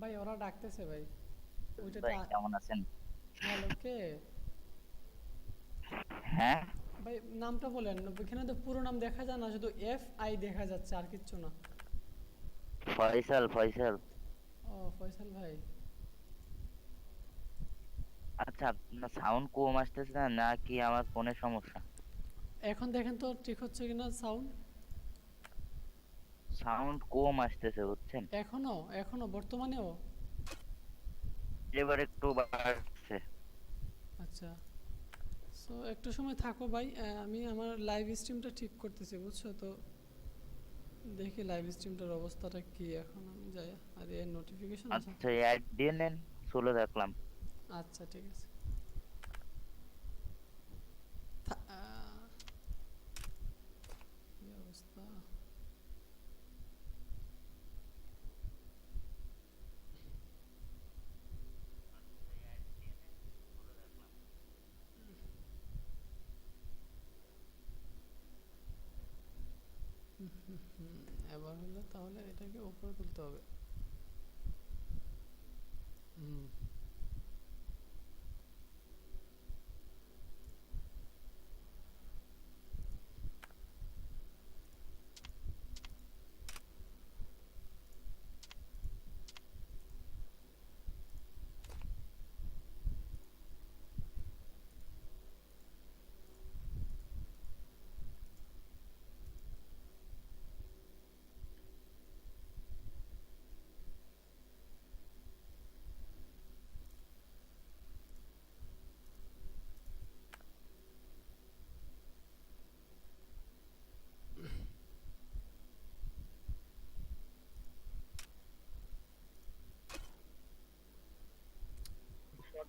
ভাই ওরা ডাকতেছে ভাই। ওইটা ভাই কেমন আছেন? হ্যালো কে? হ্যাঁ? ভাই নামটা বলেন। এখানে তো পুরো নাম দেখা যায় না শুধু এফ আই দেখা যাচ্ছে আর কিচ্ছু না। ফয়সাল ফয়সাল। ও ফয়সাল ভাই। আচ্ছা আপনার সাউন্ড কম আসতেছে না নাকি আমার ফোনের সমস্যা? এখন দেখেন তো ঠিক হচ্ছে কিনা সাউন্ড সাউন্ড কম আসতেছে বুঝছেন? এখনও? এখনও? বর্তমানেও? এবার একটু বাড়ছে। আচ্ছা। সো একটু সময় থাকো ভাই। আমি আমার লাইভ স্ট্রিমটা ঠিক করতেছি বুঝছ? তো দেখি লাইভ স্ট্রিমটার অবস্থাটা কি এখন আমি যাই। আর এর নোটিফিকেশন আচ্ছা অ্যাড দিয়ে নেন চলে দেখলাম। আচ্ছা ঠিক আছে থা- আহ, কি অবস্থা হুম, এবার হলে তাহলে এটাকে উপরে তুলতে হবে। হুম।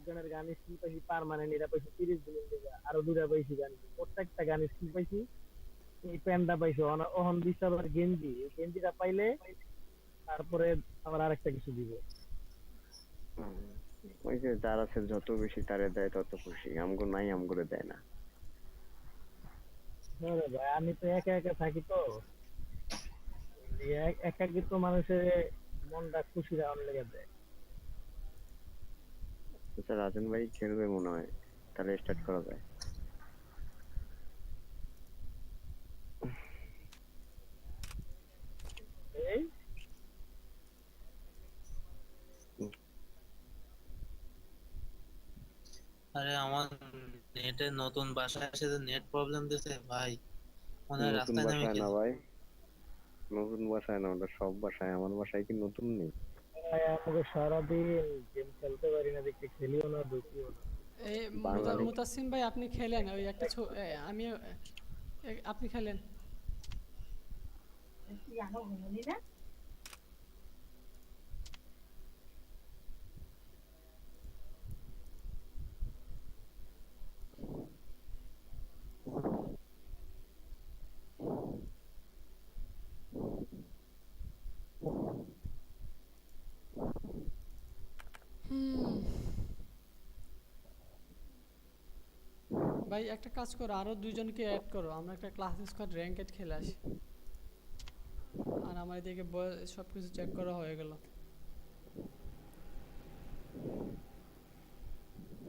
শটগানের গান স্কিল পাইছি পারমানেন্ট এটা পাইছি তিরিশ দিনের লেগে। আরও দুটা পাইছি গান প্রত্যেকটা গান স্কিল পাইছি। এই প্যান্টটা পাইছি অহন দিচ্ছে আবার গেঞ্জি। এই গেঞ্জিটা পাইলে তারপরে আবার আরেকটা কিছু দিব। ওই যে যার আছে যত বেশি তারে দেয় তত খুশি। আমগো নাই আমগরে দেয় না। হ্যাঁ ভাই আমি তো একা একা থাকি তো। এক- একাকিত্ব মানুষের মনটা খুশি রাখার লেগে দেয়। আচ্ছা রাজন ভাই খেলবে মনে হয়। তাহলে স্টার্ট করা যায়। আরে আমার নেটে নতুন বাসায় এসে নেট প্রবলেম দিছে ভাই। মনে রাস্তায় নেমে না ভাই। নতুন বাসায় না ওটা সব বাসায়। আমার বাসায় কি নতুন নেই? ভাই, আমাকে সারাদিন গেম খেলতে পারি না দেখতে খেলিও না ঢুকিও না। এই মুতাসিম ভাই আপনি খেলেন? ওই একটা আমি আপনি খেলেন? হুম। ভাই, একটা কাজ করো, আরও দুইজনকে অ্যাড করো। আমরা একটা ক্লাস স্কোয়াড র্যাঙ্কেড খেলে আসি। আর আমার এদিকে সব কিছু চেক করা হয়ে গেল।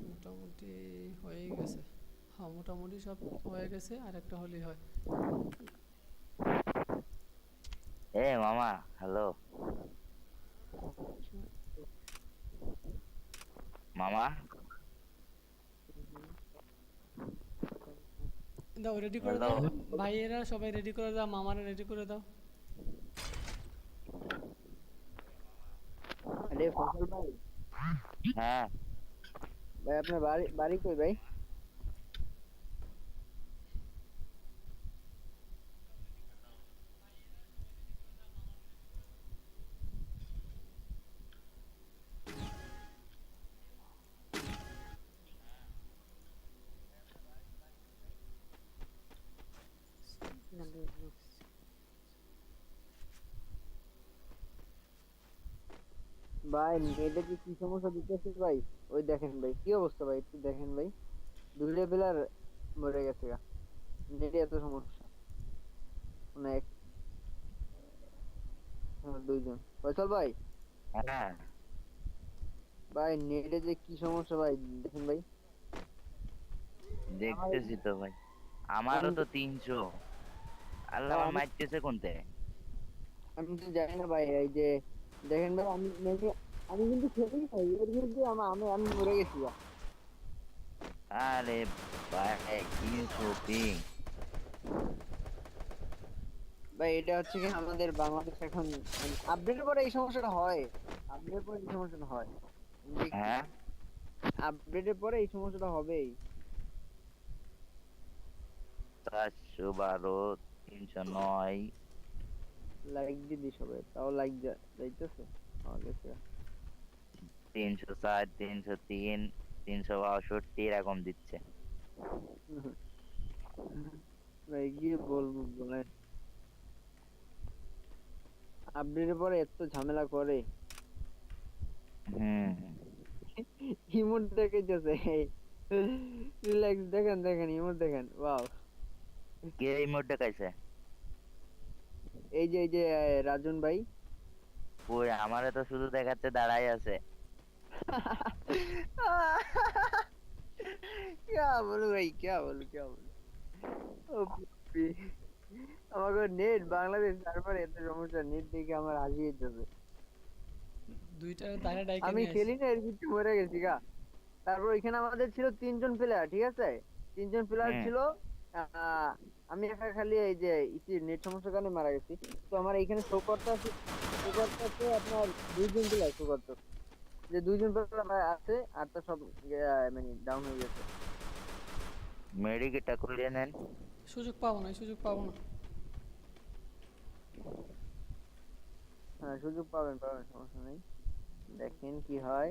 মোটামুটি হয়ে গেছে। হ্যাঁ মোটামুটি সব হয়ে গেছে, আর একটা হলেই হয়। এ, মামা, হ্যালো। মামা? দাও রেডি করে দাও। দাও। ভাইয়েরা সবাই রেডি করে দাও মামারা রেডি করে দাও। আরে ফসল ভাই। হ্যাঁ। ভাই আপনার বাড়ি বাড়ি কই ভাই? ভাই নেটে কি কি সমস্যা দিতেছে ভাই? ওই দেখেন ভাই কি অবস্থা ভাই? একটু দেখেন ভাই। দুইটা প্লেয়ার মরে গেছে গা। নেটে এত সমস্যা। অনেক হ্যাঁ, দুইজন। ফয়সাল ভাই? হ্যাঁ। ভাই নেটে যে কি সমস্যা ভাই? দেখেন ভাই। দেখতেছি তো ভাই। আমারও তো তিনশো। আল্লাহ আমার মারতেছে কোনতে? আমি তো জানি না ভাই এই যে দেখেন ভাই আমি নেটে আমি কিন্তু খেলি ভাই এর বিরুদ্ধে আমা- আমি আমি মরে গেছি। আরে ভাই তিনশো পিং ভাই এটা হচ্ছে কি আমাদের বাংলাদেশ এখন আপডেটের পরে এই সমস্যাটা হয় আপডেটের পরে এই সমস্যাটা হয়। হ্যাঁ? আপডেটের পরে এই সমস্যাটা হবেই। চারশো বারো তিনশো নয়। লাইক দিদি সবাই তাও লাইক যাইতেছে। আমার কাছে। তিনশো চার তিনশো তিন তিনশো বাষট্টি এরকম দিচ্ছে। ভাই কি বলব বলেন আপডেটের পরে এত ঝামেলা করে। হুম। ইমোট দেখেছে রিল্যাক্স দেখেন দেখেন ইমোট দেখেন ওয়াও কে এই মোডটা খাইছে এই যে এই যে আহ, রাজন ভাই ওই আমারে তো শুধু দেখাচ্ছে দাঁড়াই আছে क्या बोलूं भाई क्या बोलूं क्या बोलूं ও বাপরে। আমাকে নেট বাংলাদেশ তারপরে এত সমস্যা নেট দেখে আমার হাসি যেতেছে দুইটা দাঁড়া ডাইকে আমি নিয়ে আসি। খেলি না এর ভিতরে মরে গেছি গা তারপর এখানে আমাদের ছিল তিনজন প্লেয়ার ঠিক আছে তিনজন প্লেয়ার হুম। ছিল আহ, আমি একা খালি এই যে ইতি নেট সমস্যার কারণে মারা গেছি। তো আমার এখানে শো করতে আছে শো করতে আছে আপনার দুইজন প্লেয়ার শো করতে যে দুইজন প্লেয়ার আছে আর তো সব মানে ডাউন হয়ে গেছে। মেডিকেটটা খুলে নেন। সুযোগ পাবো না সুযোগ পাবো না। হ্যাঁ সুযোগ পাবেন পাবেন সমস্যা নেই। দেখেন কি হয়।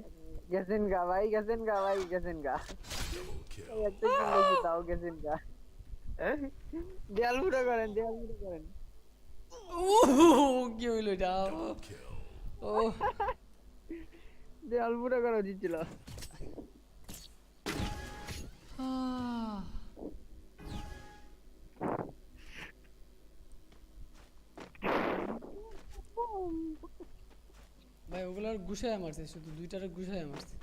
গেছেন গা ভাই গেছেন গা ভাই গেছেন গা। এই এত কি লেগেছে তাও গেছেন গা। দেয়াল ফুটো করেন দেয়াল ফুটো করেন। উহ, কি হইল এটা? ও দেয়াল ফুটো করা উচিত ছিল। আহ। ভাই ওগুলার গুছায় মারছে শুধু দুইটারে গুছায় মারছে।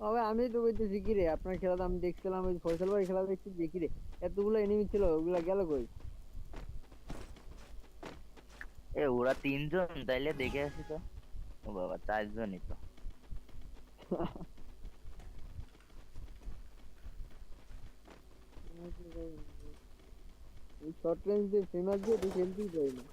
তবে আমি তো বলতেছি কি রে আপনার খেলা আমি দেখছিলাম ওই ফয়সাল ভাই খেলা দেখছি দেখি রে এতগুলো এনিমি ছিল ওগুলা গেল কই? এ ওরা তিনজন তাইলে দেখে আসি তো। ও বাবা চারজনই তো। শর্ট রেঞ্জ দিয়ে ফেমাস দিয়ে তুই খেলতেই পারি না।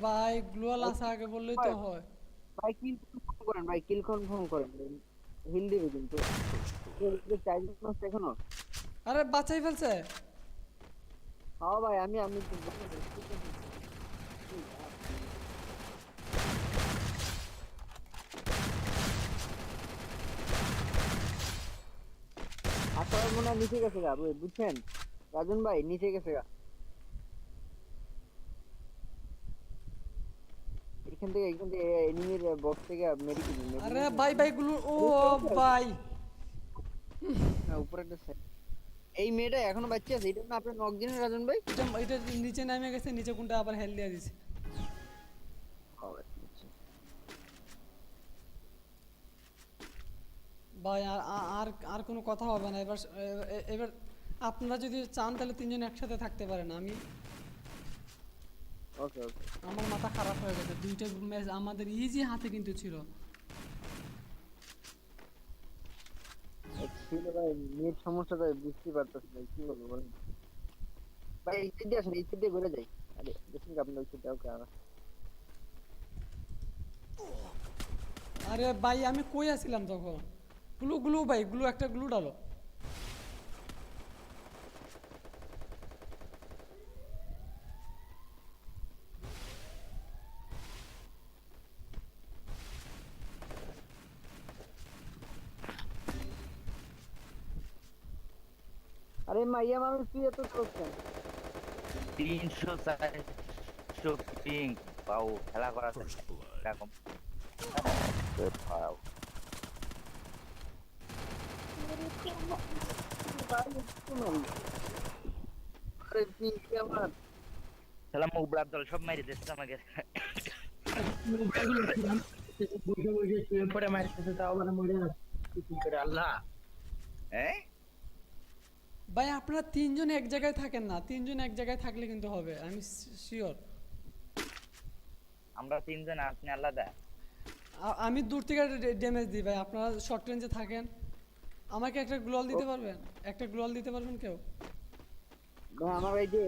ভাই গ্লোয়াল আসা আগে বললেই তো হয়। ভাই কিল কনফার্ম করেন? ভাই কিল কনফার্ম করেন? হিল দিবে কিন্তু চার মাস এখনও আরে বাঁচাই ফেলছে। হ্যাঁ ভাই আমি আমি আসলে মনে হয় নিচে গেছে গা বুঝ- বুঝছেন? রাজন ভাই নিচে গেছে গা। এখান থেকে এখান থেকে এনিমির বক্স থেকে মেডিকেল আরে ভাই ভাই গুলো ও ভাই। উপরে একটা set। এই মেয়েটা এখনও বাচ্চা আছে এটা না আপনার নক দিনের রাজন ভাই? এটা এটা নিচে নামে গেছে নিচে কোনটা আবার হেল দিয়ে দিছে। ভাই আর আর আর কোনো কথা হবে না। এবার এবার আপনারা যদি চান তাহলে তিনজন একসাথে থাকতে পারেন। আমি ওকে ওকে আমার মাথা খারাপ হয়ে গেছে। দুইটা ম্যাচ আমাদের ইজি হাতে কিন্তু ছিল। ছিল ভাই নেট সমস্যা বুঝতে পারতেছি ভাই কি বলব বলেন ভাই এই দিকে আসেন এই দিকে ঘুরে যাই। আরে দেখুন আপনি ওই দিকে ওকে আর আরে ভাই আমি কই আছিলাম তখন? গ্লু গ্লু ভাই গ্লু একটা গ্লু ডালো আরে মাইয়া মানুষ তুই এত করছেন তিনশো চারশো পিং পাও খেলা করা এরকম। পাও দল সব মারি দিচ্ছে আমাকে বসে বসে শুয়ে পড়ে মারতেছে তাও মানে মরে যাচ্ছে কি করে আল্লাহ হ্যাঁ? ভাই আপনারা তিনজন এক জায়গায় থাকেন না। তিনজন এক জায়গায় থাকলে কিন্তু হবে আমি শিওর আমরা তিনজন আপনি আলাদা আমি দূর থেকে ড্যামেজ দিই ভাই আপনারা শর্ট রেঞ্জে থাকেন। আমাকে একটা গ্লোয়াল দিতে পারবেন? একটা গ্লোয়াল দিতে পারবেন কেউ? ভাই আমার এই যে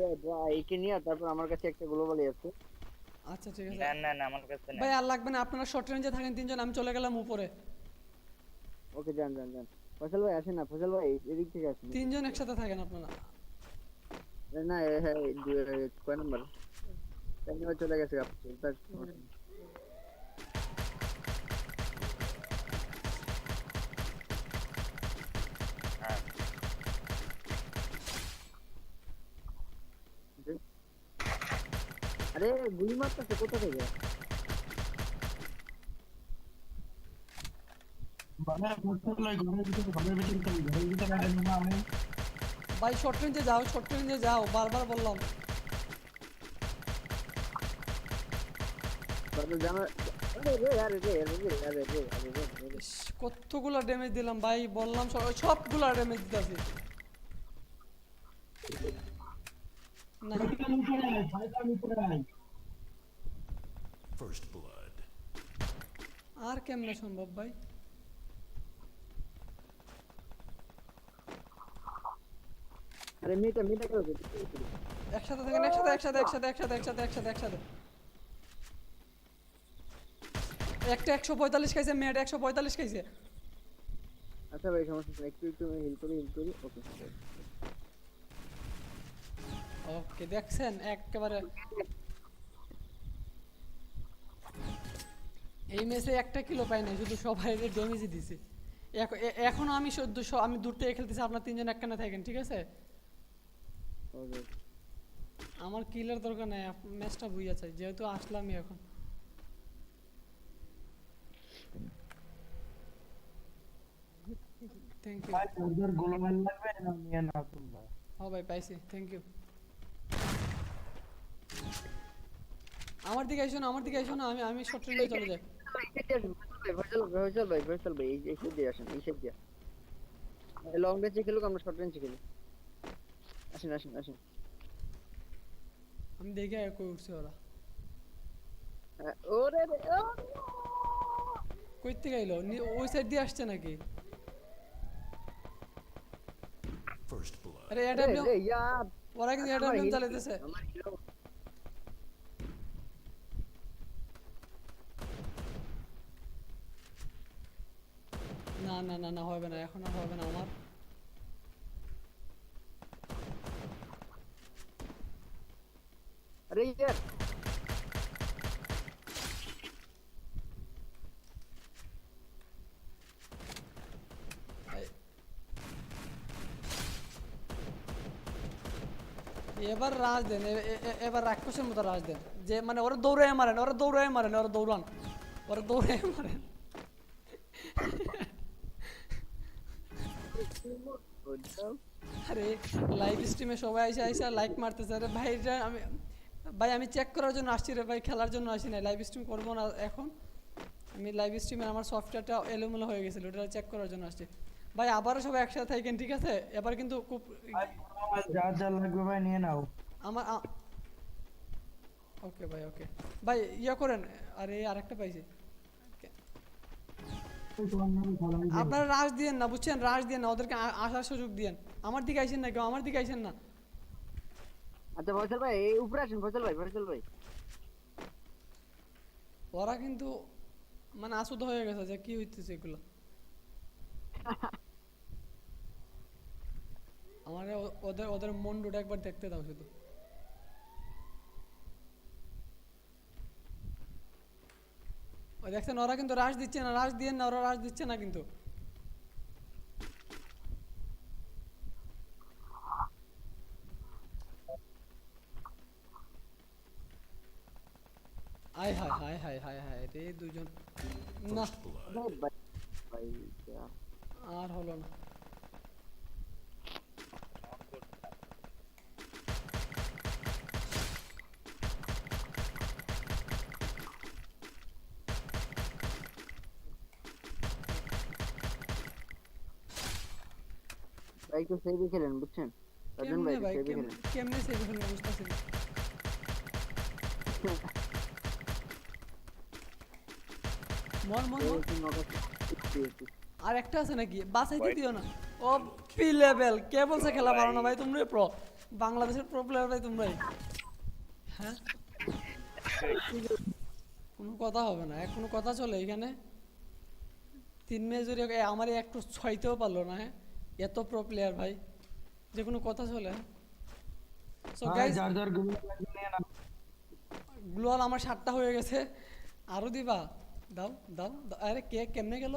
একে নিয়ে তারপর আমার কাছে একটা গ্লোবালি আছে। আচ্ছা ঠিক আছে। না না না আমার কাছে না ভাই আর লাগবে না আপনারা শর্ট রেঞ্জে থাকেন তিনজন আমি চলে গেলাম উপরে। ওকে যান যান যান। ফসল ভাই আসেন না ফসল ভাই এদিক থেকে আসেন তিনজন একসাথে থাকেন আপনারা না হ্যাঁ কয় নাম্বার চলে গেছে। হ্যাঁ। আরে গুলি মারতেছে কোথা থেকে ভাই শর্ট রেঞ্জে যাও শর্ট রেঞ্জে যাও বারবার বললাম। কতগুলা ড্যামেজ দিলাম ভাই বললাম সবগুলা ড্যামেজ দিতেছি. আর কেমনে সম্ভব ভাই? আরে মেয়েটা মেয়েটা কেন একসাথে থাকেন একসাথে একসাথে একসাথে একসাথে একসাথে একসাথে একসাথে। একটা একশো পঁয়তাল্লিশ খাইছে মেয়েটা একশো পঁয়তাল্লিশ খাইছে। আচ্ছা ভাই সমস্যা নেই একটু একটু হিল করি হিল করি ওকে ওকে দেখছেন একেবারে। এই ম্যাচে একটা কিলো পাই নাই শুধু সবাই ড্যামেজই দিছে। এখ- এখনও আমি সদ্য আমি দূর থেকে খেলতেছি আপনার তিনজন একখানে থাকেন ঠিক আছে? আমার কিলের দরকার নাই ম্যাচটা বুইয়া চাই যেহেতু আসলামই এখন থ্যাংক ইউ ওদের গোলমাল লাগবে না নিয়ে না তোমরা ও ভাই পাইছি থ্যাংক ইউ আমার দিকে আইসো না আমার দিকে আইসো না আমি আমি শর্ট রেঞ্জে চলে যাই ভাই ভাই ফয়সাল ভাই এই এই দিয়ে আসেন এই দিয়ে লং রেঞ্জে খেলুক আমরা শর্ট রেঞ্জে খেলি আসেন আসেন আসেন। আমি দেখে কই উঠছে ওরা। হ্যাঁ, ওরে রে কই থেকে এলো ওই সাইড দিয়ে আসছে নাকি. আরে ইয়ার ওরা কিন্তু এটা চালাইতেছে। আমার না না না না হবে না এখন আর হবে না আমার আরে ইয়ার এই- এবার রাজ দেন এবার রাক্ষসের মতো রাজ দেন। যে মানে ওরা দৌড়ায় মারেন, ওরা দৌড়ায় মারেন, ওরা দৌড়ান। ওরা দৌড়ায় মারেন। আরে লাইভ স্ট্রিমে সবাই এসে এসে লাইক মারতেছে। আরে ভাই আমি ভাই, আমি চেক করার জন্য আসছি রে ভাই, খেলার জন্য আসি না লাইভ স্ট্রিম করব না এখন। আমি লাইভ স্ট্রিমে আমার সফটওয়্যারটা এলোমেলো হয়ে গেছিল, ওটা চেক করার জন্য আসছি। ভাই, আবারও সবাই একসাথে থাকেন, ঠিক আছে? এবার কিন্তু খুব যা যা লাগবে ভাই নিয়ে নাও। আমার ওকে ভাই ওকে ভাই ইয়া করেন আরে আরেকটা পাইছি। আপনারা রাশ দিয়েন না বুঝছেন? রাশ দিয়েন না ওদেরকে আসার সুযোগ দিয়েন। আমার দিকে আইসেন না কেউ আমার দিকে আইসেন না। আচ্ছা ফয়সাল ভাই এই উপরে আসেন ফয়সাল ভাই ফয়সাল ভাই। ওরা কিন্তু মানে আসুদ হয়ে গেছে যে কি হইতেছে এগুলো। আমার ওদের ওদের মন্ডুটা একবার দেখতে দাও শুধু। ওই দেখছেন ওরা কিন্তু রাশ দিচ্ছে না রাশ দিয়ে না ওরা রাশ দিচ্ছে না কিন্তু। আয় হায় হায় হায় হায় হায় রে দুজন। না। আর হলো না ভাই একটু সেভে খেলেন বুঝছেন রাজন ভাই কেমনে সেভে খেলেন কেমনে সেভ হলো বুঝতেছি না। মর মর। আর একটা আছে নাকি? বাসাইতে দিও না। ও পি লেভেল কে বলছে খেলা পারো না ভাই তোমরাই প্রো বাংলাদেশের প্রো প্লেয়ার ভাই তোমরাই। হ্যাঁ? কোনো কথা হবে না। কোনো কথা চলে এখানে। তিন মেয়ে জুড়ে এ আমার একটু ছয়তেও পারল না হ্যাঁ? এত প্রো প্লেয়ার ভাই। যে কোনো কথা চলে। সো গাইস গ্লোয়াল আমার সাতটা হয়ে গেছে। আরও দিবা? দাও দাও। আরে কে কেমনে গেল?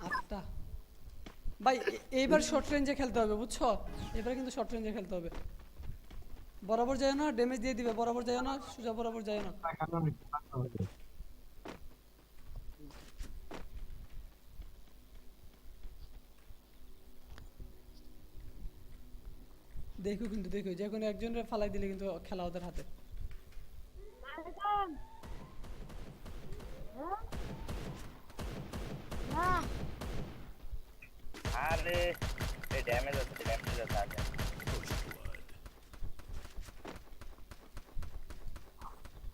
আটটা। ভাই এইবার শর্ট রেঞ্জে খেলতে হবে বুঝছ? এবার কিন্তু শর্ট রেঞ্জে খেলতে হবে। বরাবর যায় না ড্যামেজ দিয়ে দিবে। বরাবর যায় না সোজা বরাবর যায় না। দেখো কিন্তু দেখো যে কোনো একজনের ফালাই দিলে কিন্তু খেলা ওদের হাতে। আরে এই ড্যামেজ আছে ড্যামেজ আছে আছে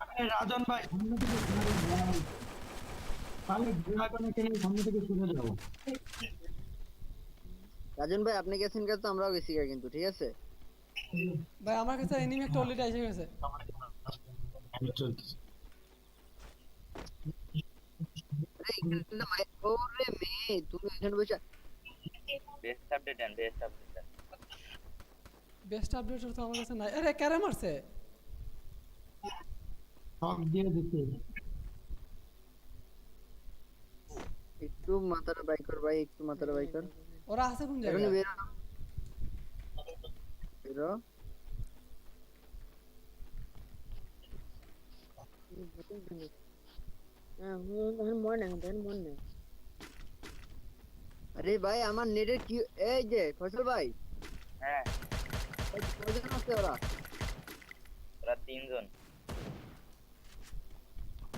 First রাজন ভাই সামনে থেকে তাহলে ঘোড়া কেন সামনে থেকে সরে যাও। রাজন ভাই আপনি গেছেন কাছে তো আমরাও গেছি কিন্তু ঠিক আছে? ভাই আমার কাছে এনিমি একটা অলরেডি এসে গেছে। চলতেছে আরে এখানে না মাই- ওরে মেয়ে তুমি এখানে বসে বেস্ট আপডেট দেন বেস্ট আপডেট বেস্ট আপডেট তো আমার কাছে নাই। আরে ক্যারে মারছে? সব দিয়ে দিতে একটু মাথাটা বাইকর ভাই একটু মাথাটা বাই কর। ওরা আছে কোন জায়গায়? হ। আরে ভাই আমার নেটের কি এই যে ফসল ভাই। হ্যাঁ। আছে ওরা? ওরা তিনজন।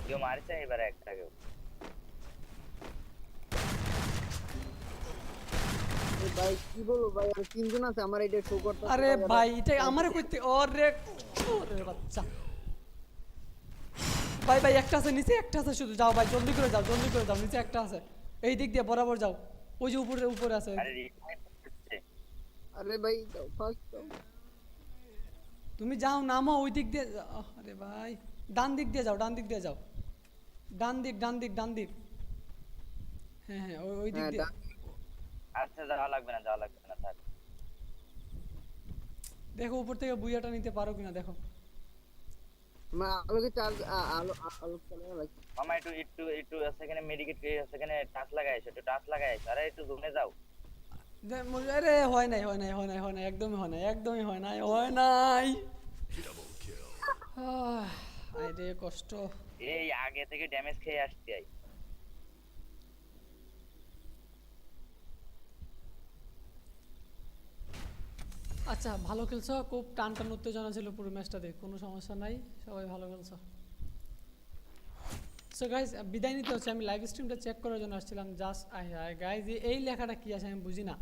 কেউ মারছে এবার একটা কেউ। ভাই কি বলব ভাই আর তিনজন আছে আমার এটা শো করতে আরে ভাই এটা আমারে কইতে ওরে ওরে বাচ্চা। ভাই ভাই একটা আছে নিচে একটা আছে শুধু। যাও ভাই জলদি করে যাও জলদি করে যাও নিচে একটা আছে। এই দিক দিয়ে বরাবর যাও। ওই যে উপরে উপরে আছে। আরে রিভাইভ করছে আরে ভাই দাও ফার্স্ট দাও তুমি যাও নামো ওই দিক দিয়ে। আরে ভাই ডান দিক দিয়ে যাও ডান দিক দিয়ে যাও। ডান দিক ডান দিক ডান দিক। হ্যাঁ হ্যাঁ ওই দিক হ্যাঁ, দিয়ে। আচ্ছা যাওয়া লাগবে না যাওয়া লাগবে না থাক। দেখো উপর থেকে বুইয়াটা নিতে পারো কিনা দেখো। মা আলোকে চার্জ আলো আলো মামা একটু একটু একটু সেখানে মেডিকেট সেখানে টাচ লাগাই একটু টাচ লাগাই আরে একটু যাও। আরে হয় নাই হয় নাই হয় নাই হয় নাই একদমই হয় নাই একদমই হয় নাই হয় নাই। আরে কষ্ট। এই আগে থেকে ড্যামেজ খেয়ে আসছি আই। আচ্ছা ভালো খেলছো? খুব টান টান উত্তেজনা ছিল পুরো ম্যাচটাতে কোনো সমস্যা নাই? সবাই ভালো খেলছো? সো গাইজ বিদায় নিতে হচ্ছে। আমি লাইভ স্ট্রিমটা চেক করার জন্য আসছিলাম। জাস্ট আই গাইজ এই লেখাটা কি আছে আমি বুঝি না।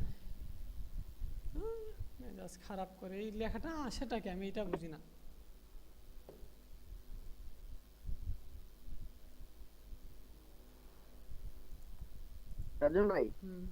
জাস্ট খারাপ করে। এই লেখাটা সেটা কি? আমি এটা বুঝি না। রাজন ভাই? হুম।